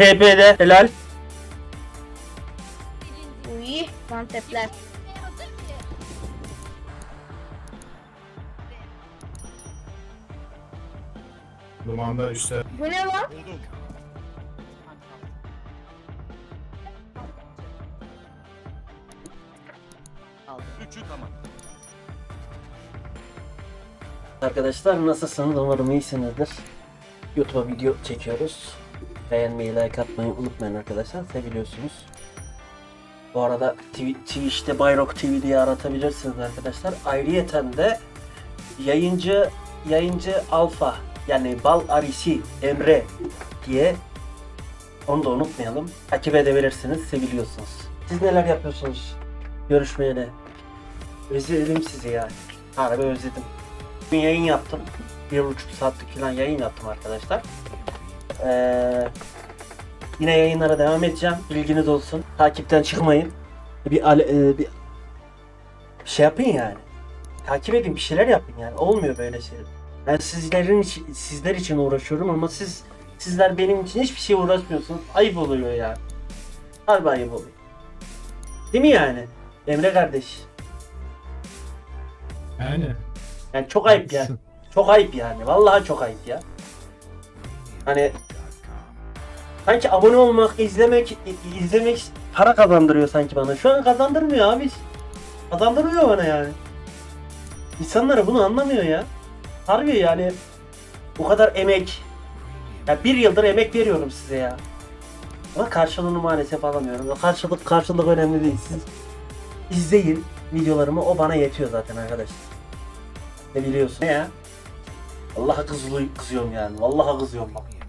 TP'de helal. Uy, mantepler. Dumanda üstte. Bu ne lan? Üçü tamam. Arkadaşlar nasılsınız? Umarım iyisinizdir. YouTube'a video çekiyoruz. Beğenmeyi, like atmayı unutmayın arkadaşlar. Seviliyorsunuz. Bu arada Twi- Twitch'te Bayrok TV diye aratabilirsiniz arkadaşlar. Ayrıyeten de yayıncı yayıncı Alfa yani Bal Arisi Emre diye onu da unutmayalım. Takip edebilirsiniz. Seviliyorsunuz. Siz neler yapıyorsunuz? Görüşmeyeli. Özledim sizi yani. Harbi özledim. Bugün yayın yaptım. Bir buçuk saatlik falan yayın yaptım arkadaşlar. Ee, yine yayınlara devam edeceğim. Bilginiz olsun. Takipten çıkmayın. Bir, ale- e, bir şey yapın yani. Takip edin bir şeyler yapın yani. Olmuyor böyle şeyler. Ben sizlerin için, sizler için uğraşıyorum ama siz sizler benim için hiçbir şey uğraşmıyorsunuz. Ayıp oluyor yani. Harbi ayıp oluyor. Değil mi yani? Emre kardeş. Yani. Yani çok ayıp yani. Çok ayıp yani. Vallahi çok ayıp ya. Hani sanki abone olmak, izlemek, izlemek para kazandırıyor sanki bana. Şu an kazandırmıyor abi. Kazandırmıyor bana yani. İnsanlar bunu anlamıyor ya. Harbi yani bu kadar emek. Ya bir yıldır emek veriyorum size ya. Ama karşılığını maalesef alamıyorum. Karşılık karşılık önemli değil. Siz izleyin videolarımı o bana yetiyor zaten arkadaşlar. Ne biliyorsun? Ne ya? Kızılı, kızıyorum yani. Vallahi kızıyorum bak.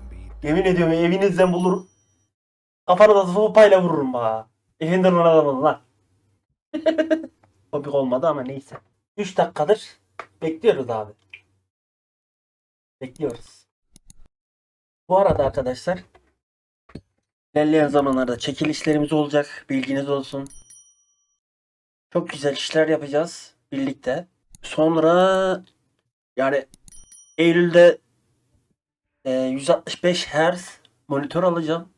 Yemin ediyorum evinizden bulur. Kafanıza sopayla vururum bak. Evinden lan adamın lan. Komik olmadı ama neyse. 3 dakikadır bekliyoruz abi. Bekliyoruz. Bu arada arkadaşlar ilerleyen zamanlarda çekilişlerimiz olacak. Bilginiz olsun. Çok güzel işler yapacağız birlikte. Sonra yani Eylül'de e, 165 Hz monitör alacağım.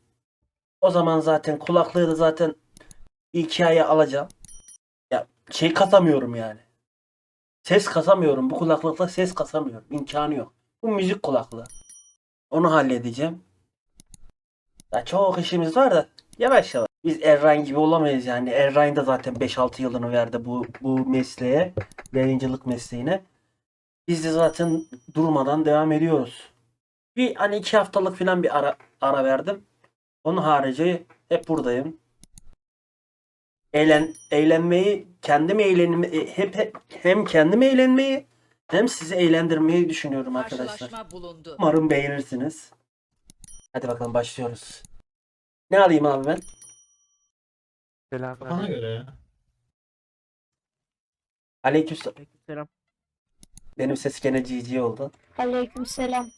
O zaman zaten kulaklığı da zaten iki aya alacağım. Ya şey kasamıyorum yani. Ses kasamıyorum. Bu kulaklıkla ses kasamıyorum. İmkanı yok. Bu müzik kulaklığı. Onu halledeceğim. Ya çok işimiz var da yavaş yavaş. Biz Errain gibi olamayız yani. Errain de zaten 5-6 yılını verdi bu bu mesleğe. Yayıncılık mesleğine. Biz de zaten durmadan devam ediyoruz. Bir hani iki haftalık falan bir ara, ara verdim. Onun harici hep buradayım. Eğlen, eğlenmeyi, kendim eğlenme, e, hep, hep hem kendim eğlenmeyi hem sizi eğlendirmeyi düşünüyorum arkadaşlar. Bulundu. Umarım beğenirsiniz. Hadi bakalım başlıyoruz. Ne alayım abi ben? Bana göre ya. Aleykümselam. Benim ses gene GG oldu. Aleykümselam.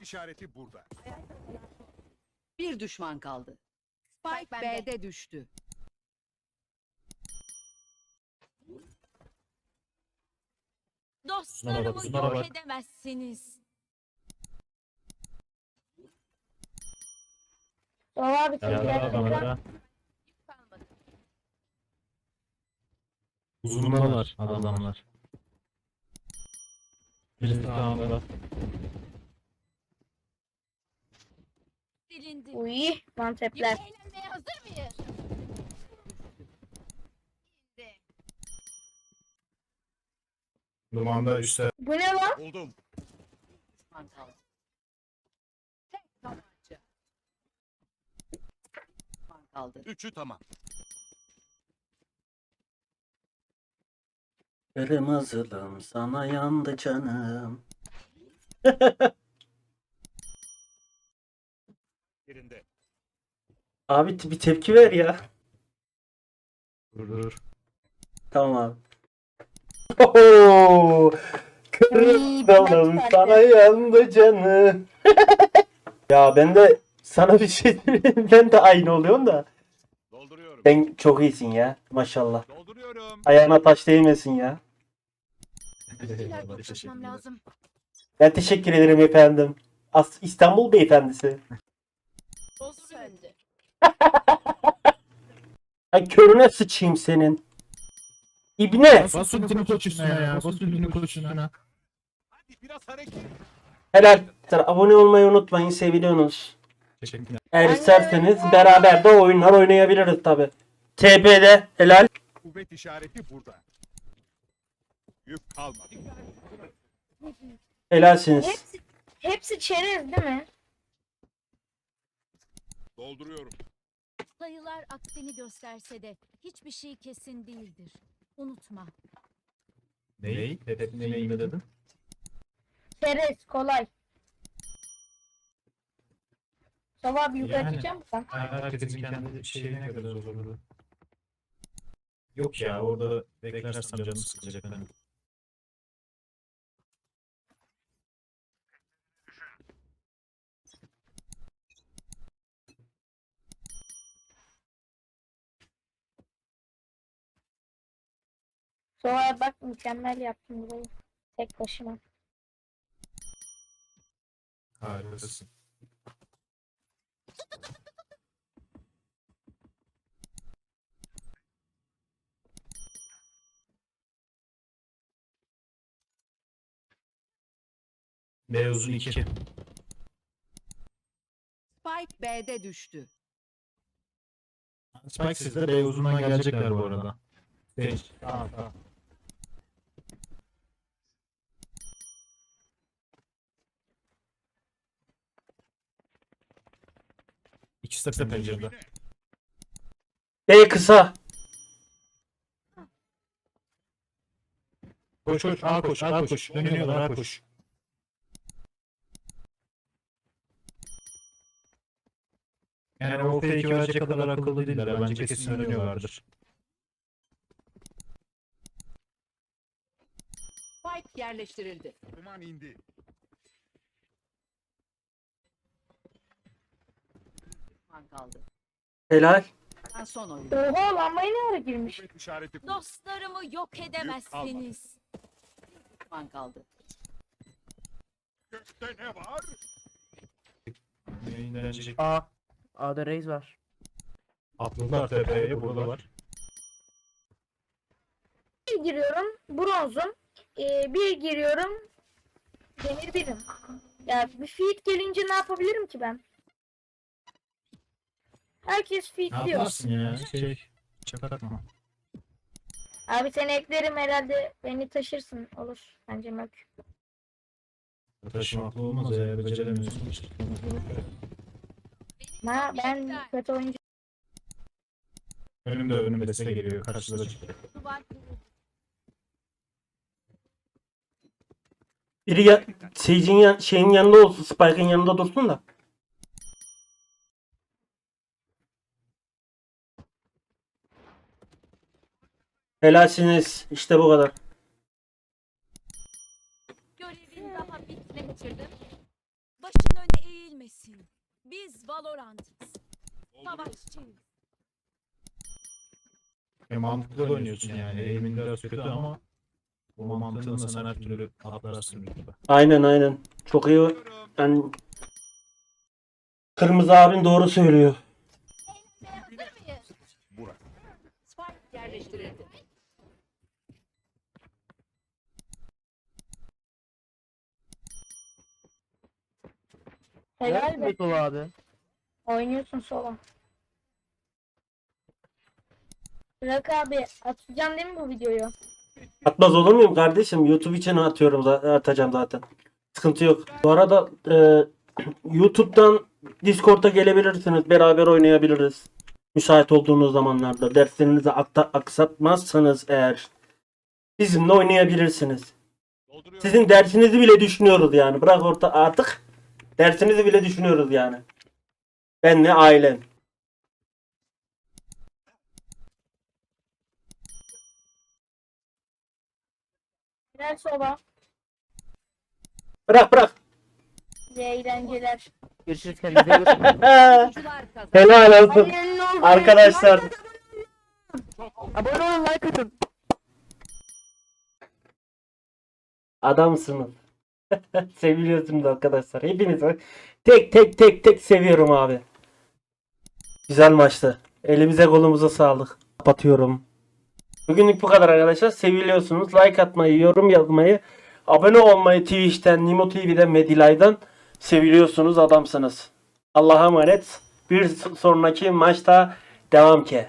İşareti burada. Bir düşman kaldı. Spike B'de düştü. Dostlarımı Şuna bak, yok bak. edemezsiniz. Dolar abi tekrar da tekrar. bana Uzundalar adamlar. Birisi sağında. Dilindi. Uy, mantepler. Eğlenmeye hazır mıyız? Dumanda üstte. Bu ne lan? Buldum. Düşman kaldı. Tek tabanca. Düşman kaldı. Üçü tamam. Kırmızılım sana yandı canım. Yerinde. Abi bir tepki ver ya. Dur dur. Tamam abi. Oho! Uy, sana yandı canım. ya ben de sana bir şey ben de aynı oluyorum da. Dolduruyorum. Sen çok iyisin ya. Maşallah. Dolduruyorum. Ayağına taş değmesin ya. Ben teşekkür ederim efendim. As İstanbul beyefendisi. Ay körüne sıçayım senin. İbne. Bas ultini koç üstüne ya. Bas ultini koç üstüne. Hadi biraz hareket. Helal. Abone olmayı unutmayın. Seviliyorsunuz. Teşekkürler. Eğer isterseniz beraber de oyunlar oynayabiliriz tabi. TP'de helal. Kuvvet işareti burada. Yük kalmadı. Helalsiniz. Hepsi, hepsi çerez değil mi? Dolduruyorum. Sayılar aksini gösterse de hiçbir şey kesin değildir. Unutma. Neyi? Hedef neyi mi dedin? Çerez kolay. Sabah abi yukarı Yani. çıkacağım sen. Herkesin kendi şeyine göre zorlu. Yok ya orada beklersem canım sıkılacak benim. Sonra bak mükemmel yaptım burayı. Tek başıma. Harikasın. B uzun 2. Spike B'de düştü. Spike sizde B uzundan gelecekler bu arada. Seç. Tamam tamam. İkisi de pencerede. B kısa. Koş koş A koş A koş. Dönüyorlar A koş. Yani o fake'i verecek kadar akıllı değiller. Bence kesin dönüyorlardır. Spike yerleştirildi. Duman indi. Düşman kaldı. Helal. Ben son oyun. Oha lambayı ne ara girmiş? Kuvvet işareti burada. Dostlarımı yok edemezsiniz. Düşman kaldı. Gökte ne var? Neyin denecek? A. A'da Reis var. Atlılar tepeye burada var. Bir giriyorum bronzum. Ee, bir giriyorum demir birim. Ya bir feed gelince ne yapabilirim ki ben? Herkes Ne diyor. yaparsın ya? Şey, çakatma. Abi seni eklerim herhalde beni taşırsın olur bence mök. Taşımaklı olmaz ya, beceremiyorsun. Ha, ben kötü oyuncu Önümde önümde destek geliyor, karşıda da çıkıyor. Duvar. Biri ya Sage'in yan- şeyin yanında olsun. Spike'ın yanında dursun da. Helalsiniz. İşte bu kadar. Görevin daha bitmedi. Başın öne eğilmesin. Biz Valorant'ız. Savaşçıyız. E, mantıklı da oynuyorsun yani. Eğimin biraz kötü ama bu mantığınla sen her türlü atlarsın YouTube'a. Aynen aynen. Çok iyi. Ben Kırmızı abin doğru söylüyor. Hazır mıyız? Burası. Spike yerleştirildi. Helal be. Betol abi. Oynuyorsun sola. Bırak abi atacağım değil mi bu videoyu? Atmaz olur muyum kardeşim? YouTube için atıyorum atacağım zaten. Sıkıntı yok. Bu arada e, YouTube'dan Discord'a gelebilirsiniz. Beraber oynayabiliriz. Müsait olduğunuz zamanlarda. Derslerinizi akta- aksatmazsanız eğer bizimle oynayabilirsiniz. Sizin dersinizi bile düşünüyoruz yani. Bırak orta artık. Dersinizi bile düşünüyoruz yani. Benle ailem. Helal sola. Bırak bırak. İyi eğlenceler. Görüşürüz kendinize iyi bakın. Helal olsun. Hayırlı olsun. Arkadaşlar. Abone olun like atın. Adamsınız. Seviliyorsunuz arkadaşlar. Hepinizi tek tek tek tek seviyorum abi. Güzel maçtı. Elimize kolumuza sağlık. Kapatıyorum. Bugünlük bu kadar arkadaşlar. Seviliyorsunuz. Like atmayı, yorum yazmayı, abone olmayı Twitch'ten, Nimo TV'den, Medilay'dan seviliyorsunuz. Adamsınız. Allah'a emanet. Bir sonraki maçta devam ki.